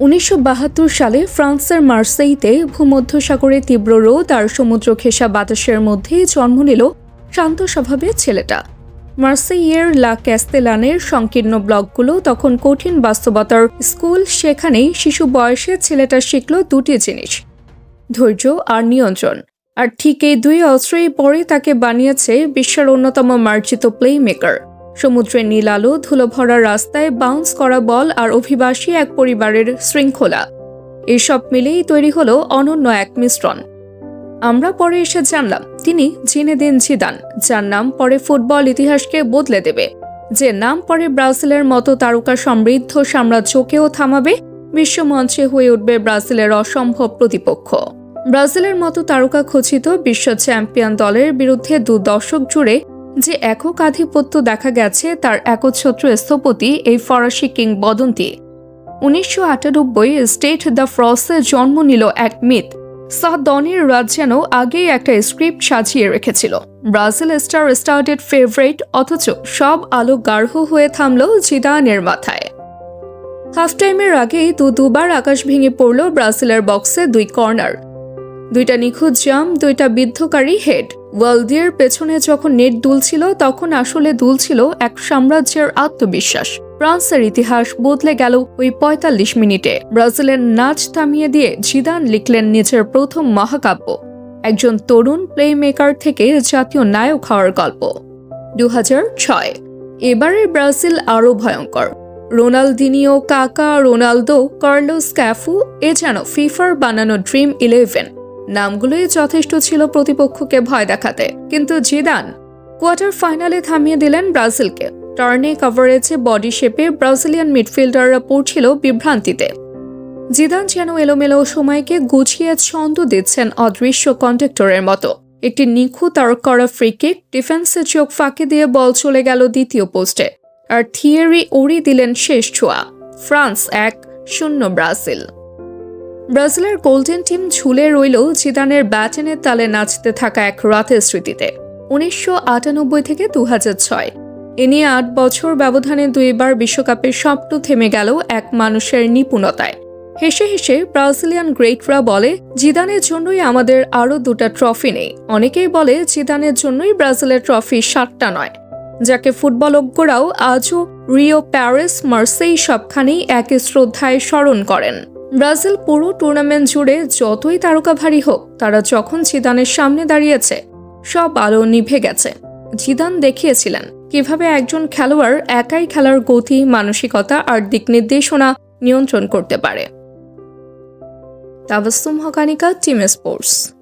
উনিশশো বাহাত্তর সালে ফ্রান্সের মার্সেইতে ভূমধ্যসাগরে তীব্র রোদ আর সমুদ্র ঘেঁষা বাতাসের মধ্যে জন্ম নিল শান্ত স্বভাবের ছেলেটা। মার্সেইয়ের লা ক্যাস্তেলানের সংকীর্ণ ব্লকগুলো তখন কঠিন বাস্তবতার স্কুল, সেখানেই শিশু বয়সে ছেলেটা শিখল দুটি জিনিস, ধৈর্য আর নিয়ন্ত্রণ। আর ঠিক এই দুই অস্ত্রই পরে তাকে বানিয়েছে বিশ্বের অন্যতম মার্জিত প্লে মেকার সমুদ্রের নীল আলো ধুলো ভরা রাস্তায় বাউন্স করা বল আর অভিবাসী এক পরিবারের শৃঙ্খলা। এসব মিলেই তৈরি হলো অনন্য এক মিশ্রণ। আমরা পরে এসে জানলাম, তিনি জিনেদিন জিদান, যার নাম পরে ফুটবল ইতিহাসকে বদলে দেবে। যে নাম পরে ব্রাজিলের মতো তারকা সমৃদ্ধ সাম্রাজ্যকেও থামাবে, বিশ্বমঞ্চে হয়ে উঠবে ব্রাজিলের অসম্ভব প্রতিপক্ষ। ব্রাজিলের মতো তারকা খচিত বিশ্ব চ্যাম্পিয়ন দলের বিরুদ্ধে দু দশক জুড়ে যে একক আধিপত্য দেখা গেছে তার একচ্ছত্র স্থপতি এই ফরাসি কিংবদন্তি। উনিশশো আটানব্বই স্টেট দ্য ফ্রসে জন্ম নিল এক মিথ। সাদনের রাজ যেন আগেই একটা স্ক্রিপ্ট সাজিয়ে রেখেছিল। ব্রাজিল স্টার স্টার্টেড ফেভারিট, অথচ সব আলো গার্হ হয়ে থামল জিদানের মাথায়। হাফ টাইমের আগেই দু দুবার আকাশ ভেঙে পড়ল ব্রাজিলের বক্সে দুই কর্নার। দুইটা নিখুঁত জাম, দুইটা বিদ্ধকারী হেড। ওয়ালদিয়ার পেছনে যখন নেট দুলছিল, তখন আসলে দুলছিল এক সাম্রাজ্যের আত্মবিশ্বাস। ফ্রান্সের ইতিহাস বদলে গেল ওই পঁয়তাল্লিশ মিনিটে। ব্রাজিলের নাচ থামিয়ে দিয়ে জিদান লিখলেন নিজের প্রথম মহাকাব্য। একজন তরুণ প্লে মেকার থেকে জাতীয় নায়ক হওয়ার গল্প। দু এবারের ব্রাজিল আরও ভয়ঙ্কর। রোনালদিনিও কাকা, রোনালদো, কার্লোস ক্যাফু, এ যেন ফিফার বানানো ড্রিম ইলেভেন। নামগুলোই যথেষ্ট ছিল প্রতিপক্ষকে ভয় দেখাতে। কিন্তু জিদান কোয়ার্টার ফাইনালে থামিয়ে দিলেন ব্রাজিলকে। টার্নে কভারেজে বডি শেপে ব্রাজিলিয়ান মিডফিল্ডাররা পড়ছিল বিভ্রান্তিতে। জিদান যেন এলোমেলো সময়কে গুছিয়ে ছন্দ দিচ্ছেন অদৃশ্য কন্ট্রাক্টরের মতো। একটি নিখুঁত আর করা ফ্রিকিক ডিফেন্সে চোখ ফাঁকি দিয়ে বল চলে গেল দ্বিতীয় পোস্টে আর থিয়েরি উড়ি দিলেন শেষ ছোঁয়া। ফ্রান্স এক, শূন্য ব্রাজিল। ব্রাজিলের গোল্ডেন টিম ঝুলে রইল জিদানের ব্যাটেনের তালে নাচতে থাকা এক রাতের স্মৃতিতে, উনিশশো আটানব্বই থেকে দু ছয়। এ নিয়ে আট বছর ব্যবধানে দুইবার বিশ্বকাপের স্বপ্ন থেমে গেল এক মানুষের নিপুণতায়। হেসে হেসে ব্রাজিলিয়ান গ্রেটরা বলে, জিদানের জন্যই আমাদের আরও দুটা ট্রফি নেই। অনেকেই বলে, জিদানের জন্যই ব্রাজিলের ট্রফি সাতটা নয়। যাকে ফুটবলজ্ঞরাও আজও রিও প্যারিস মার্সেই সবখানেই একই শ্রদ্ধায় স্মরণ করেন। ব্রাজিল পুরো টুর্নামেন্ট জুড়ে যতই তারকা ভারী হোক, তারা যখন জিদানের সামনে দাঁড়িয়েছে, সব আলো নিভে গেছে। জিদান দেখিয়েছিলেন কীভাবে একজন খেলোয়াড় একাই খেলার গতি, মানসিকতা আর দিক নির্দেশনা নিয়ন্ত্রণ করতে পারে। তাবাস্তুম হকানিকা, টিম স্পোর্টস।